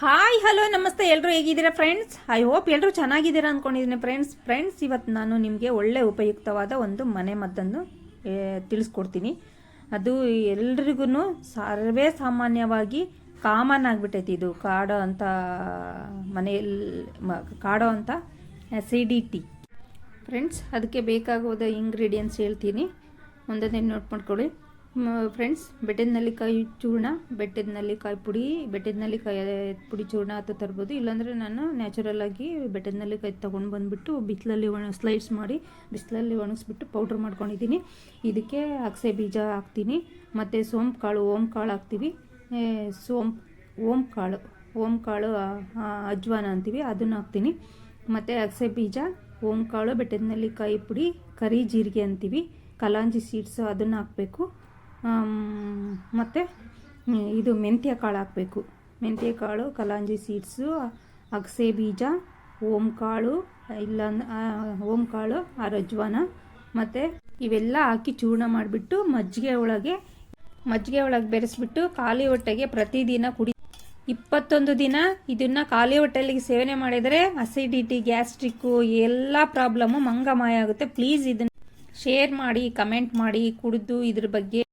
Hi hello ನಮಸ್ತೆ. ಎಲ್ಲರೂ ಹೇಗಿದ್ದೀರಾ ಫ್ರೆಂಡ್ಸ್ ಐ ಹೋಪ್ ಎಲ್ಲರೂ ಚೆನ್ನಾಗಿದ್ದೀರಾ ಅಂದ್ಕೊಂಡಿದ್ದೀನಿ ಫ್ರೆಂಡ್ಸ್ ಫ್ರೆಂಡ್ಸ್ ಇವತ್ತು ನಾನು ನಿಮಗೆ ಒಳ್ಳೆ ಉಪಯುಕ್ತವಾದ ಒಂದು ಮನೆ ಮದ್ದನ್ನು ತಿಳಿಸ್ಕೊಡ್ತೀನಿ. ಅದು ಎಲ್ರಿಗೂ ಸರ್ವೇ ಸಾಮಾನ್ಯವಾಗಿ ಕಾಮನ್ ಆಗಿಬಿಟ್ಟೈತಿ ಇದು. ಕಾಡೋ ಅಂಥ ಮನೆಯಲ್ಲಿ ಕಾಡೋ ಅಂಥ ಸಿಡಿಟಿ ಫ್ರೆಂಡ್ಸ್ ಅದಕ್ಕೆ ಬೇಕಾಗೋದ ಇಂಗ್ರೀಡಿಯೆಂಟ್ಸ್ ಹೇಳ್ತೀನಿ. ಒಂದೊಂದೇ ನೋಟ್ ಮಾಡ್ಕೊಳ್ಳಿ. ಫ್ರೆಂಡ್ಸ್ ಬೆಟ್ಟದ ನೆಲ್ಲಿಕಾಯಿ ಚೂರ್ಣ, ಬೆಟ್ಟದ ನೆಲ್ಲಿಕಾಯಿ ಪುಡಿ, ಬೆಟ್ಟದ ನೆಲ್ಲಿಕಾಯಿ ಪುಡಿ ಚೂರ್ಣ ಅಂತ ತರ್ಬೋದು. ಇಲ್ಲಾಂದರೆ ನಾನು ನ್ಯಾಚುರಲ್ ಆಗಿ ಬೆಟ್ಟದ ನೆಲ್ಲಿಕಾಯಿ ತೊಗೊಂಡು ಬಂದುಬಿಟ್ಟು ಬಿಸಿಲಲ್ಲಿ ಒಣ ಸ್ಲೈಡ್ಸ್ ಮಾಡಿ ಬಿಸಿಲಲ್ಲಿ ಒಣಗಿಸ್ಬಿಟ್ಟು ಪೌಡ್ರ್ ಮಾಡ್ಕೊಂಡಿದ್ದೀನಿ. ಇದಕ್ಕೆ ಅಗಸೆ ಬೀಜ ಹಾಕ್ತೀನಿ. ಮತ್ತು ಸೋಂಪು ಕಾಳು ಓಮ್ ಕಾಳು ಹಾಕ್ತೀವಿ ಸೋಂಪ್ ಓಮ್ ಕಾಳು ಓಮ್ ಕಾಳು ಅಜ್ವಾನ ಅಂತೀವಿ, ಅದನ್ನು ಹಾಕ್ತೀನಿ. ಮತ್ತು ಅಗಸೆ ಬೀಜ ಓಂ ಕಾಳು ಬೆಟ್ಟದ ನೆಲ್ಲಿಕಾಯಿ ಪುಡಿ, ಕರಿ ಜೀರಿಗೆ ಅಂತೀವಿ. ಕಲಾಂಜಿ ಸೀಡ್ಸು ಅದನ್ನು ಹಾಕಬೇಕು. ಮತ್ತು ಇದು ಮೆಂತ್ಯ ಕಾಳು ಹಾಕಬೇಕು. ಮೆಂತ್ಯ ಕಾಳು ಕಲಾಂಜಿ ಸೀಡ್ಸು, ಅಗಸೆ ಬೀಜ ಓಮ್ ಕಾಳು ಇಲ್ಲ ಓಮ್ ಕಾಳು, ಆ, ರಜ್ವಾನ. ಮತ್ತು ಇವೆಲ್ಲ ಹಾಕಿ ಚೂರ್ಣ ಮಾಡಿಬಿಟ್ಟು ಮಜ್ಜಿಗೆ ಒಳಗೆ ಮಜ್ಜಿಗೆ ಒಳಗೆ ಬೆರೆಸ್ಬಿಟ್ಟು ಖಾಲಿ ಹೊಟ್ಟೆಗೆ ಪ್ರತಿದಿನ ಕುಡಿ ಇಪ್ಪತ್ತೊಂದು ದಿನ ಇದನ್ನು ಖಾಲಿ ಹೊಟ್ಟೆಯಲ್ಲಿ ಸೇವನೆ ಮಾಡಿದರೆ ಅಸಿಡಿಟಿ ಗ್ಯಾಸ್ಟ್ರಿಕ್ಕು ಎಲ್ಲ ಪ್ರಾಬ್ಲಮ್ಮು ಮಂಗಮಾಯ ಆಗುತ್ತೆ. ಪ್ಲೀಸ್ ಇದನ್ನು ಶೇರ್ ಮಾಡಿ ಕಮೆಂಟ್ ಮಾಡಿ, ಕುಡಿದು ಇದ್ರ ಬಗ್ಗೆ